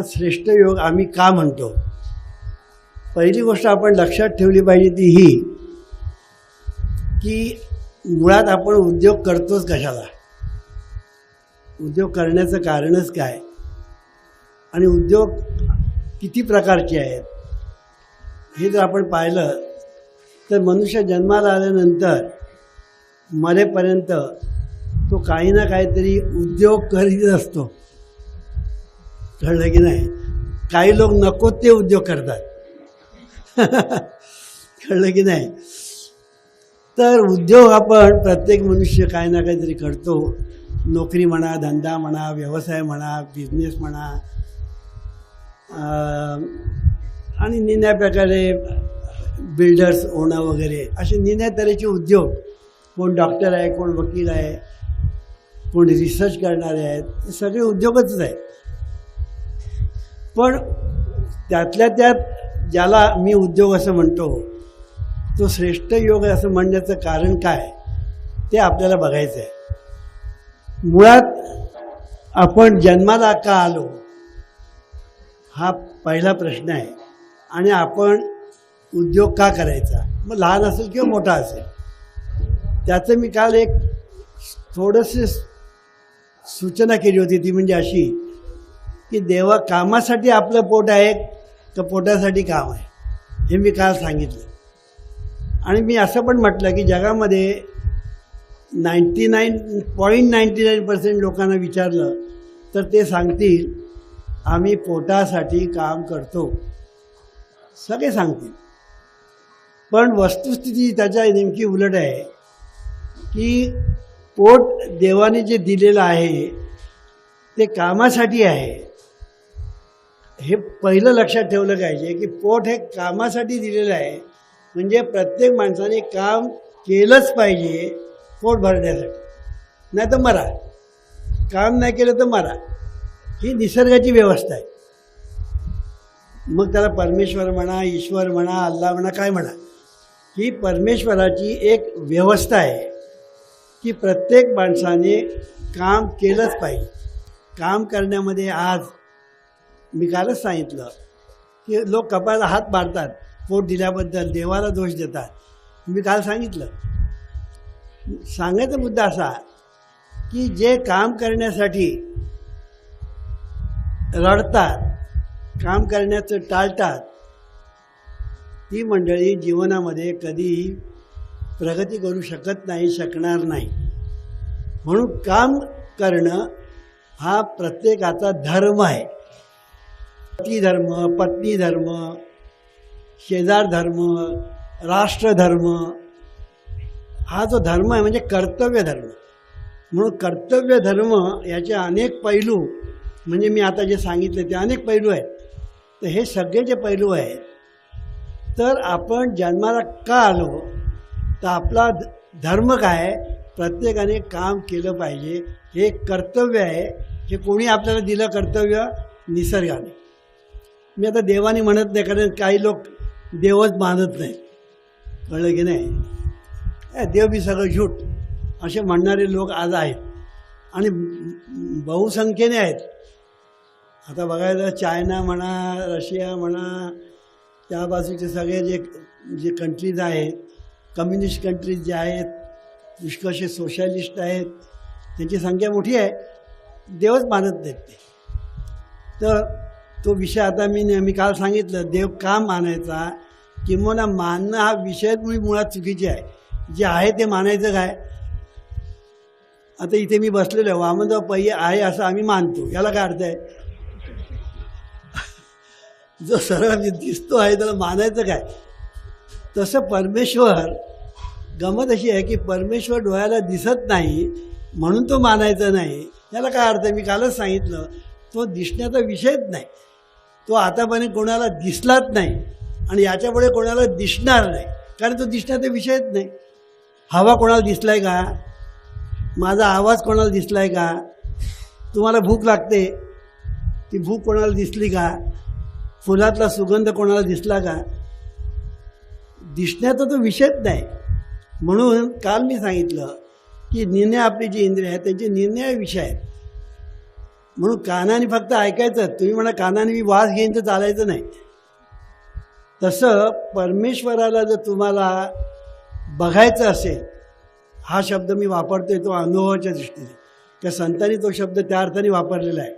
हा श्रेष्ठ योग आम्ही का म्हणतो? पहिली गोष्ट आपण लक्षात ठेवली पाहिजे ती ही की मुळात आपण उद्योग करतोच कशाला? उद्योग करण्याचं कारणच काय? आणि उद्योग किती प्रकारचे आहेत? हे जर आपण पाहिलं तर मनुष्य जन्माला आल्यानंतर मरेपर्यंत तो काही ना काहीतरी उद्योग करीत असतो. कळलं की नाही? काही लोक नको ते उद्योग करतात. कळलं की नाही? तर उद्योग आपण प्रत्येक मनुष्य काही ना काहीतरी करतो. नोकरी म्हणा धंदा म्हणा व्यवसाय म्हणा बिझनेस म्हणा. आणि निन्या प्रकारे बिल्डर्स होणं वगैरे असे निन्या तऱ्हेचे उद्योग. कोण डॉक्टर आहे कोण वकील आहे कोण रिसर्च करणारे आहेत हे सगळे उद्योगच आहेत. पण त्यातल्या त्यात ज्याला मी उद्योग असं म्हणतो तो श्रेष्ठ योग असं म्हणण्याचं कारण काय ते आपल्याला बघायचं आहे मुळात आपण जन्माला का आलो हा पहिला प्रश्न आहे. आणि आपण उद्योग का करायचा? मग लहान असेल किंवा मोठा असेल? त्याचं मी काल एक थोडंसं सूचना केली होती ती म्हणजे अशी की देवा कामासाठी आपलं पोट आहे का पोटासाठी काम आहे. हे मी काल सांगितलं. आणि मी असं पण म्हटलं की जगामध्ये ninety nine point ninety nine percent लोकांना विचारलं तर ते सांगतील आम्ही पोटासाठी काम करतो. सगळे सांगतील. पण वस्तुस्थिती त्याच्या नेमकी उलट आहे की पोट देवाने जे दिलेलं आहे ते कामासाठी आहे. हे पहिलं लक्षात ठेवलं पाहिजे की पोट हे कामासाठी दिलेलं आहे. म्हणजे प्रत्येक माणसाने काम केलंच पाहिजे पोट भरण्यासाठी. नाही तर मरा. काम नाही केलं तर मरा. ही निसर्गाची व्यवस्था आहे. मग त्याला परमेश्वर म्हणा ईश्वर म्हणा अल्ला म्हणा काय म्हणा. ही परमेश्वराची एक व्यवस्था आहे की प्रत्येक माणसाने काम केलंच पाहिजे. काम करण्यामध्ये आज मी कालच सांगितलं की लोक कपाळाला हात मारतात पोट दिल्याबद्दल देवाला दोष देतात. मी काल सांगितलं. सांगायचा मुद्दा असा की जे काम करण्यासाठी रडतात काम करण्याचं टाळतात ती मंडळी जीवनामध्ये कधीही प्रगती करू शकत नाही शकणार नाही. म्हणून काम करणं हा प्रत्येकाचा धर्म आहे. पती धर्म पत्नी धर्म शेजार धर्म राष्ट्रधर्म. हा जो धर्म आहे म्हणजे कर्तव्य धर्म म्हणून कर्तव्य धर्म याचे अनेक पैलू म्हणजे मी आता जे सांगितले ते अनेक पैलू आहेत. तर हे सगळे जे पैलू आहेत तर आपण जन्माला का आलो? तर आपला ध- धर्म काय? प्रत्येकाने काम केलं पाहिजे. हे कर्तव्य आहे. हे कोणी आपल्याला दिलं कर्तव्य? निसर्गाने. मी आता देवाने म्हणत नाही कारण काही लोक देवच मानत नाही. कळलं की नाही? ए, देव बी सगळं झूट असे म्हणणारे लोक आज आहेत. आणि बहुसंख्येने आहेत. आता बघायला चायना म्हणा रशिया म्हणा त्या बाजूचे सगळे जे जे कंट्रीज आहेत कम्युनिस्ट कंट्रीज जे आहेत पुष्कळसे सोशलिस्ट आहेत त्यांची संख्या मोठी आहे. देवच मानत नाहीत ते. तर तो विषय आता मी मी काल सांगितलं देव का मानायचा? किंवा मानणं हा विषय मुळी मुळात चुकीचे आहे. जे आहे ते मानायचं काय? आता इथे मी बसलेलो आहे वामनराव पै आहे असं आम्ही मानतो. याला काय अर्थ आहे? जो सरळ दिसतो आहे त्याला मानायचं काय? तसं परमेश्वर गमत अशी आहे की परमेश्वर डोळ्याला दिसत नाही म्हणून तो मानायचा नाही. याला काय अर्थ आहे? मी कालच सांगितलं तो दिसण्याचा विषयच नाही. तो आतापर्यंत कोणाला दिसलाच नाही आणि याच्यापुढे कोणाला दिसणार नाही. कारण तो दिसण्याचा विषयच नाही. हवा कोणाला दिसलाय का? माझा आवाज कोणाला दिसलाय का? तुम्हाला भूक लागते. ती भूक कोणाला दिसली का? फुलातला सुगंध कोणाला दिसला का? दिसण्याचा तो विषयच नाही. म्हणून काल मी सांगितलं की निर्णय आपली जी इंद्रिय आहेत त्यांचे निर्णय विषय आहेत. म्हणून कानाने फक्त ऐकायचं. तुम्ही म्हणा कानाने मी वास घेईन तर चालायचं नाही. तसं परमेश्वराला जर तुम्हाला बघायचं असेल हा शब्द मी वापरतोय तो अनुभवाच्या दृष्टीने. त्या संतांनी तो शब्द त्या अर्थाने वापरलेला आहे.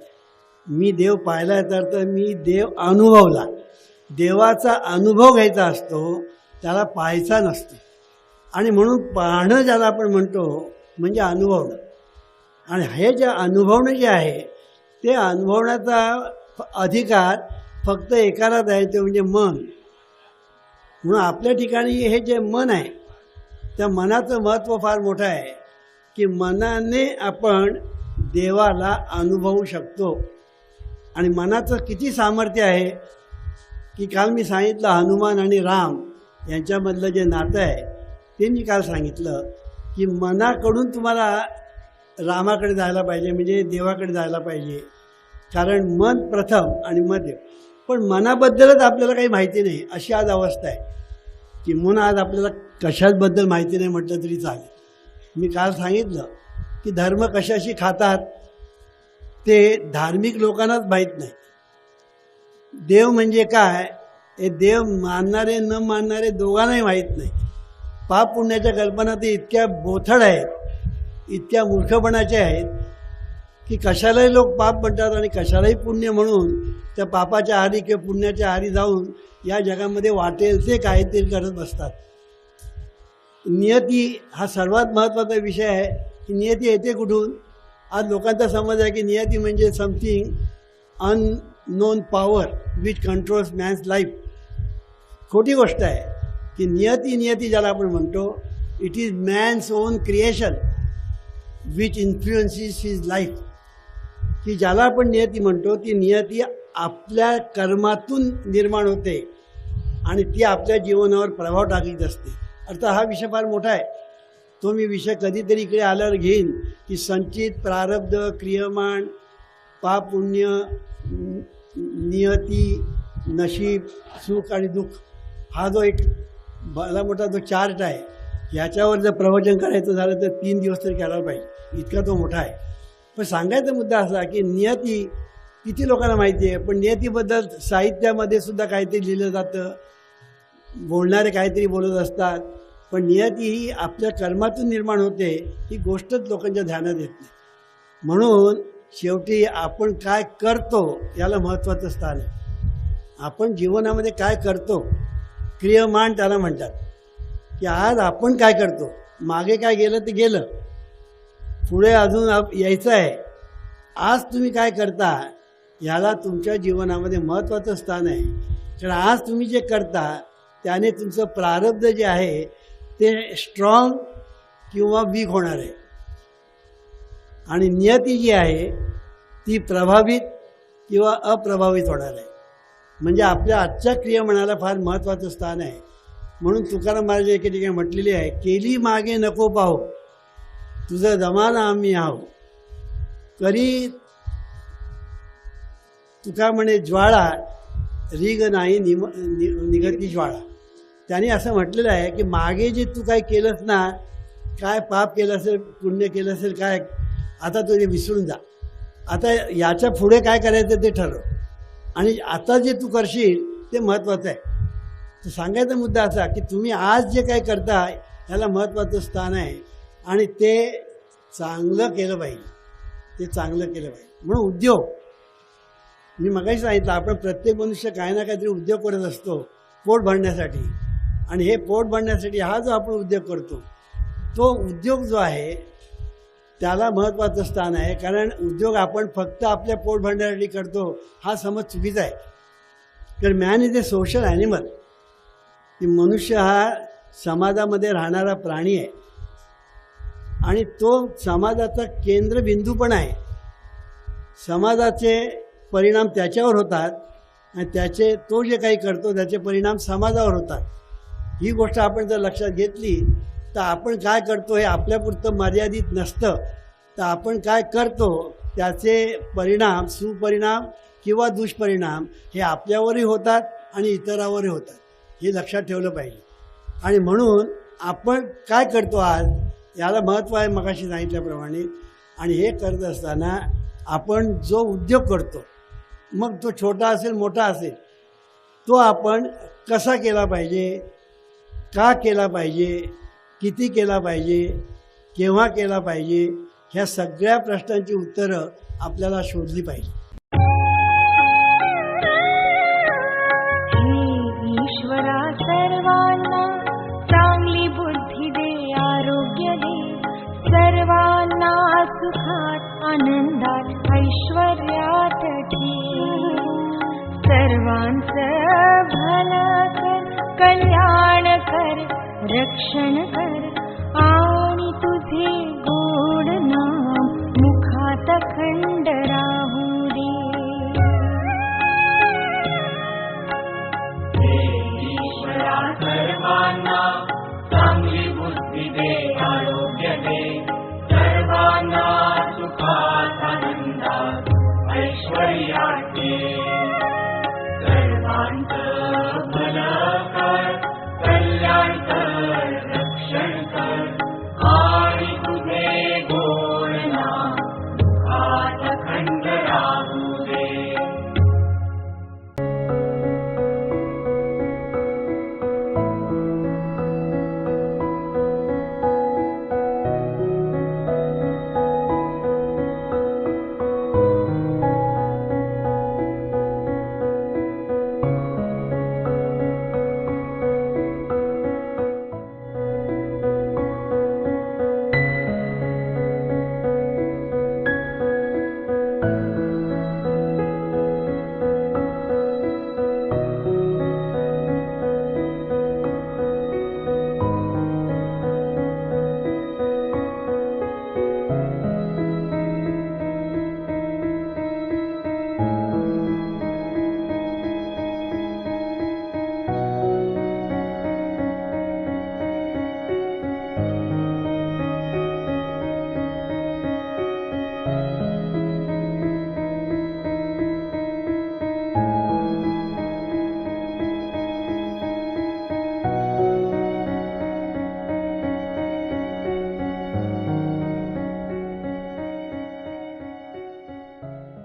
मी देव पाहिला याचा अर्थ मी देव अनुभवला. देवाचा अनुभव घ्यायचा असतो त्याला पाहायचा नसतो. आणि म्हणून पाहणं ज्याला आपण म्हणतो म्हणजे अनुभवणं. आणि हे जे अनुभवणं जे आहे ते अनुभवण्याचा अधिकार फक्त एकालाच आहे ते म्हणजे मन. म्हणून आपल्या ठिकाणी हे जे मन आहे त्या मनाचं महत्त्व फार मोठं आहे की मनाने आपण देवाला अनुभवू शकतो. आणि मनाचं किती सामर्थ्य आहे की काल मी सांगितलं हनुमान आणि राम यांच्यामधलं जे नातं आहे ते मी काल सांगितलं की मनाकडून तुम्हाला रामाकडे जायला पाहिजे म्हणजे देवाकडे जायला पाहिजे. कारण मन प्रथम आणि मग देव पण मनाबद्दलच आपल्याला काही माहिती नाही अशी आज अवस्था आहे. की म्हणून आज आपल्याला कशाचबद्दल माहिती नाही म्हटलं तरी चालेल. मी काल सांगितलं की धर्म कशाशी खातात ते धार्मिक लोकांनाच माहीत नाही. देव म्हणजे काय हे देव मानणारे न मानणारे दोघांनाही माहीत नाही. पाप पुण्याच्या कल्पना ते इतक्या बोथड आहेत. इतक्या मूर्खपणाच्या आहेत की कशालाही लोक पाप म्हणतात आणि कशालाही पुण्य म्हणून त्या पापाच्या आहारी किंवा पुण्याच्या आहारी जाऊन या जगामध्ये वाटेल ते काहीतरी करत बसतात. नियती हा सर्वात महत्त्वाचा विषय आहे की नियती येते कुठून? आज लोकांचा समज आहे की नियती म्हणजे something unknown power which controls man's life खोटी गोष्ट आहे की नियती नियती ज्याला आपण म्हणतो it is man's own creation which influences his life की ज्याला आपण नियती म्हणतो ती नियती आपल्या कर्मातून निर्माण होते आणि ती आपल्या जीवनावर प्रभाव टाकत असते. अर्थात हा विषय फार मोठा आहे. तो मी विषय कधीतरी इकडे आल्यावर घेईन की संचित प्रारब्ध क्रियमाण पापुण्य नियती नशीब सुख आणि दुःख हा जो एक भला मोठा जो चार्ट आहे याच्यावर जर प्रवचन करायचं झालं तर तीन दिवस तरी करायला पाहिजे. इतका तो मोठा आहे. पण सांगायचा मुद्दा असा की नियती किती लोकांना माहिती आहे? पण नियतीबद्दल साहित्यामध्ये सुद्धा काहीतरी लिहिलं जातं. बोलणारे काहीतरी बोलत असतात. पण नियती ही आपल्या कर्मातून निर्माण होते ही गोष्टच लोकांच्या ध्यानात येत नाही. म्हणून शेवटी आपण काय करतो याला महत्त्वाचं स्थान आहे. आपण जीवनामध्ये काय करतो क्रियमान त्याला म्हणतात. की आज आपण काय करतो? मागे काय गेलं ते गेलं. पुढे अजून आप- यायचं आहे. आज तुम्ही काय करता? याला तुमच्या जीवनामध्ये महत्त्वाचं स्थान आहे. कारण आज तुम्ही जे करता त्याने तुमचं प्रारब्ध जे आहे ते स्ट्रॉंग किंवा वीक होणार आहे. आणि नियती जी आहे ती प्रभावित किंवा अप्रभावित होणार आहे. म्हणजे आपल्या आजच्या क्रिया म्हणायला फार महत्त्वाचं स्थान आहे. म्हणून तुकाराम महाराज एके ठिकाणी म्हटलेली आहे केली मागे नको पाहू तुझा जमाना आम्ही आहो करी तुका म्हणे ज्वाळा रीग नाही निम नि- निगती ज्वाळा. त्याने असं म्हटलेलं आहे की मागे जे तू काय केलंस ना काय पाप केलं असेल पुण्य केलं असेल काय आता तू ते विसरून जा. आता याच्यापुढे काय करायचं ते ठरव. आणि आता जे तू करशील ते महत्त्वाचं आहे. सांगायचा मुद्दा असा की तुम्ही आज जे काही करता याला महत्त्वाचं स्थान आहे. आणि ते चांगलं केलं पाहिजे. ते चांगलं केलं पाहिजे. म्हणून उद्योग. मी मगाशी सांगितलं आपण प्रत्येक मनुष्य काही ना काहीतरी उद्योग करत असतो पोट भरण्यासाठी. आणि हे पोट भरण्यासाठी हा जो आपण उद्योग करतो तो उद्योग जो आहे त्याला महत्त्वाचं स्थान आहे. कारण उद्योग आपण फक्त आपल्या पोट भरण्यासाठी करतो हा समज चुकीचा आहे. तर man is a social animal की मनुष्य हा समाजामध्ये राहणारा प्राणी आहे. आणि तो समाजाचा केंद्रबिंदू पण आहे. समाजाचे परिणाम त्याच्यावर होतात आणि त्याचे तो जे काही करतो त्याचे परिणाम समाजावर होतात. ही गोष्ट आपण जर लक्षात घेतली तर आपण काय करतो हे आपल्यापुरतं मर्यादित नसतं. तर आपण काय करतो त्याचे परिणाम सुपरिणाम किंवा दुष्परिणाम हे आपल्यावरही होतात आणि इतरावरही होतात. हे लक्षात ठेवलं पाहिजे. आणि म्हणून आपण काय करतो आज याला महत्त्व आहे मगाशी सांगितल्याप्रमाणे. आणि हे करत असताना आपण जो उद्योग करतो मग तो छोटा असेल मोठा असेल तो आपण कसा केला पाहिजे का केला पाहिजे किती केला पाहिजे केव्हा केला पाहिजे ह्या सगळ्या प्रश्नांची उत्तरं आपल्याला शोधली पाहिजे. ऐश्वर्या ते सर्वान् सभना कर् कल्याणकर रक्षण कर्